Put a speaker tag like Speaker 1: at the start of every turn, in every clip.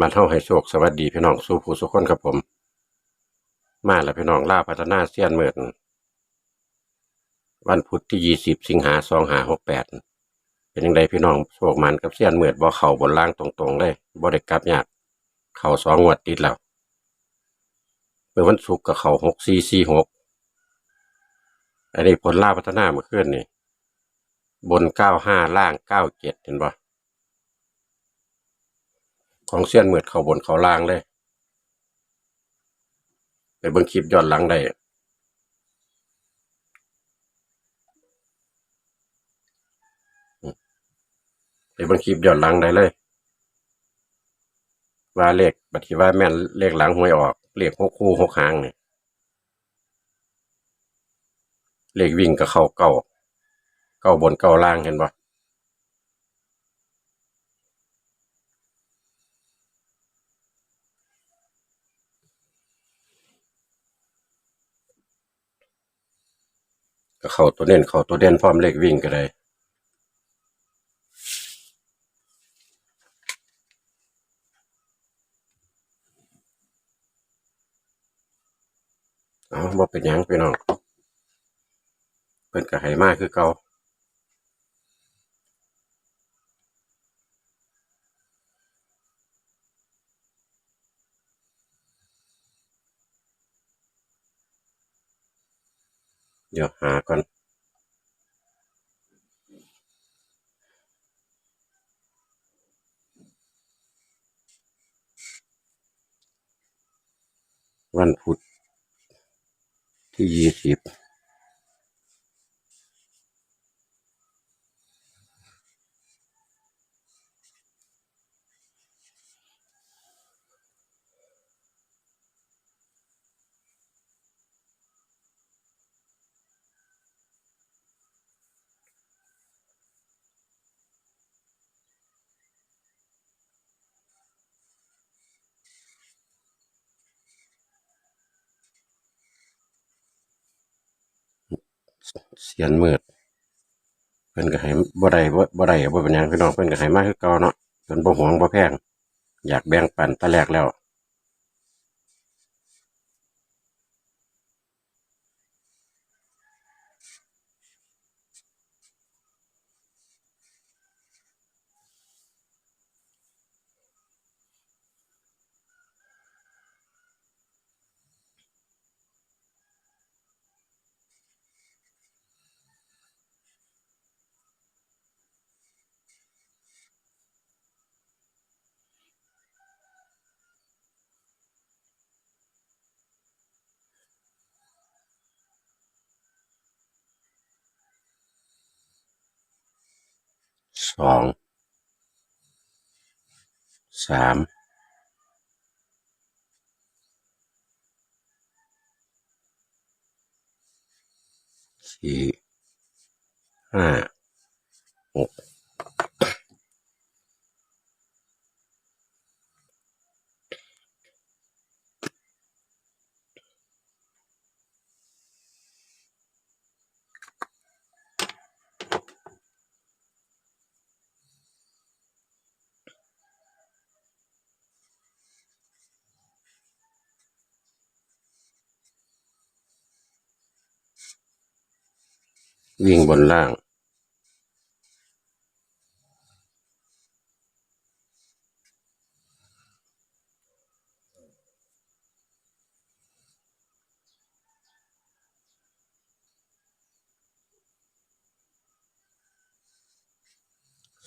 Speaker 1: มันเท่าให้โชคสวัสดีพี่น้องสู่ผู้สุขคนครับผม มาแล้วพี่น้องล่าพัฒนาเสี้ยนเมิดวันพุธที่ยี่สิบสิงหาสองหาหกแปดเป็นยังไงพี่น้องโชคมันกับเสี้ยนเมิดบ่เข่าบนล่างตรงๆเลยบ่ได้กลับยากเข่าสองงวดติดแล้วเมื่อวันศุกร์กับเข่าหกสี่สี่หกอันนี้ผลล่าพัฒนาเมื่อคืนนี่บนเก้าห้าล่างเก้าเจ็ดเห็นบ่ ของเสี้ยนเมิดเขาบนเขาล่างเลยไปเบิ่งคลิปย้อนหลังได้ไปเบิ่งคลิปย้อนหลังได้เลย ว่าเลขบัตรว่าแม่นเลขหลังหวยออกเลขหกคู่หกหางเนี่ยเลขวิ่งกับเข้าเก้าเก้าบนเก้าล่างเห็นปะ ก็เข้าตัวเน้นเข้าตัวเด่นพร้อมเลขวิ่งก็ได้เอ้าบ่เป็นหยังพี่น้องเพิ่นก็ให้มาคือเก่า เดี๋ยวหาก่อนวันพุธที่ยี่สิบ เสียนมืดเพิ่นก็ให้บ่ได้บ่บ่ได้บ่เป็นหยังพี่น้องเพิ่นก็ให้มาคือเก่าเนาะเพิ่นบ่หวงบ่แพง อยากแบ่งปันแต่แรกแล้ว สองสามสี่ห้าหก วิ่งบนล่าง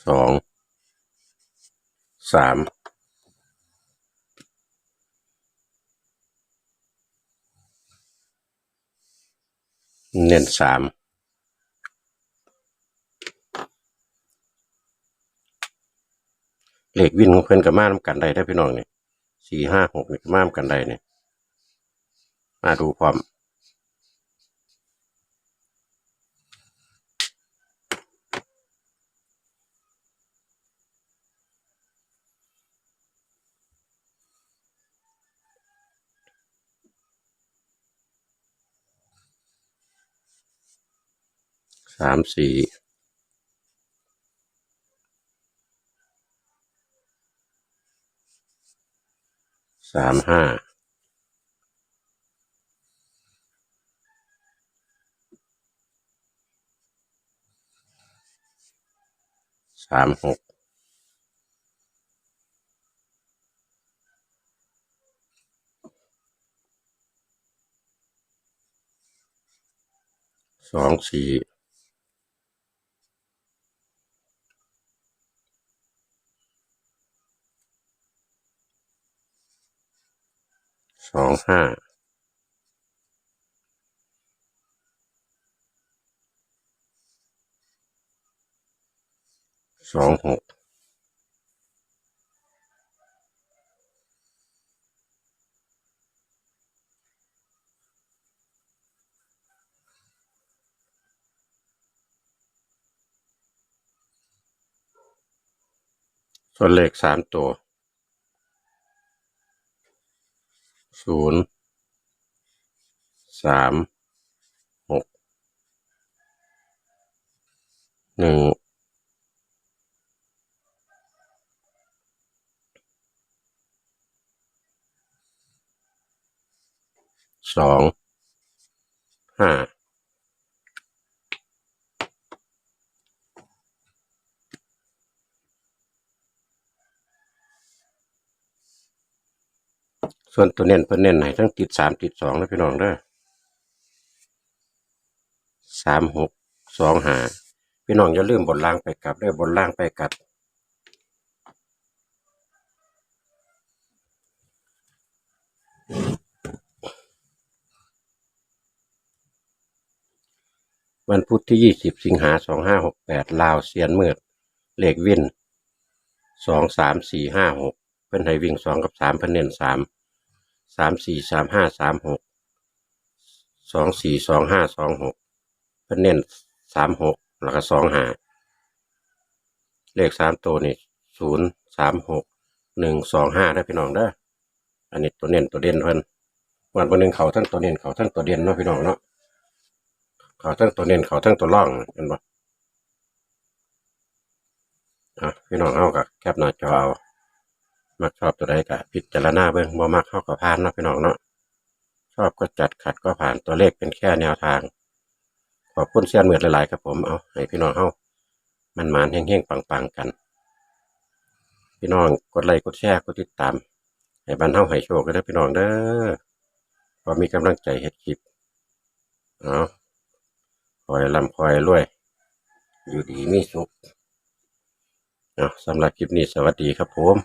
Speaker 1: สอง สามเน้นสาม เลขวินของเพิ่อนกับมานำกันได้ได้พี่น้องเนี่ยสี่ห้าหกนี่ก็มานำกันได้เนี่ยมาดูพร้อมสามสี่ สามห้าสามหกสองสี่ สองห้าสองหกส่วนเลขสามตัว ศูนย์สามหกหนึ่งสองห้า ส่วนตัวเน้นเพิ่นเน้นให้ทั้งติดสามติดสองนะพี่น้องเด้อสามหกสองหาพี่น้องอย่าลืมบนล่างไปกลับเด้บนล่างไปกลับวันพุธที่ยี่สิบสิงหาสองห้าหกแปดลาวเซียนเมือดเลขวินสองสามสี่ห้าหกเพิ่นให้วิ่งสองกับสามเพิ่นเน้นสาม สามสี่สามห้าสามหกสองสี่สองห้าสองหกเพิ่นเน้นสามหกแล้วก็สองห้าเลขสามตัวนี่ศูนย์สามหกหนึ่งสองห้าได้พี่น้องเด้ออันนี้ตัวเน้นตัวเด่นเพิ่นวันวันหนึ่งเขาทั้งตัวเน้นเขาทั้งตัวเด่นเนาะพี่น้องเนาะเขาทั้งตัวเน้นเขาทั้งตัวร่องเห็นปะอะพี่น้องเอากับแคปหน้าจอเอา มักชอบตัวใดกับพิจารณาเบิ่งบ่มักเข้ากับผ่านเนาะพี่น้องเนาะชอบก็จัดขัดก็ผ่านตัวเลขเป็นแค่แนวทาง ขอบคุณเสียนเหมือดหลายๆครับผมเอาให้พี่น้องเอามันหมานเฮงๆปังๆกัน พี่น้องกดไลค์กดแชร์กดติดตาม ให้บ้านเฮาให้โชคกันเด้อพี่น้องเด้อพอมีกำลังใจเฮ็ดคลิปเอาคอยลำคอยรวย อยู่ดีมีสุขเนาะสำหรับคลิปนี้สวัสดีครับผม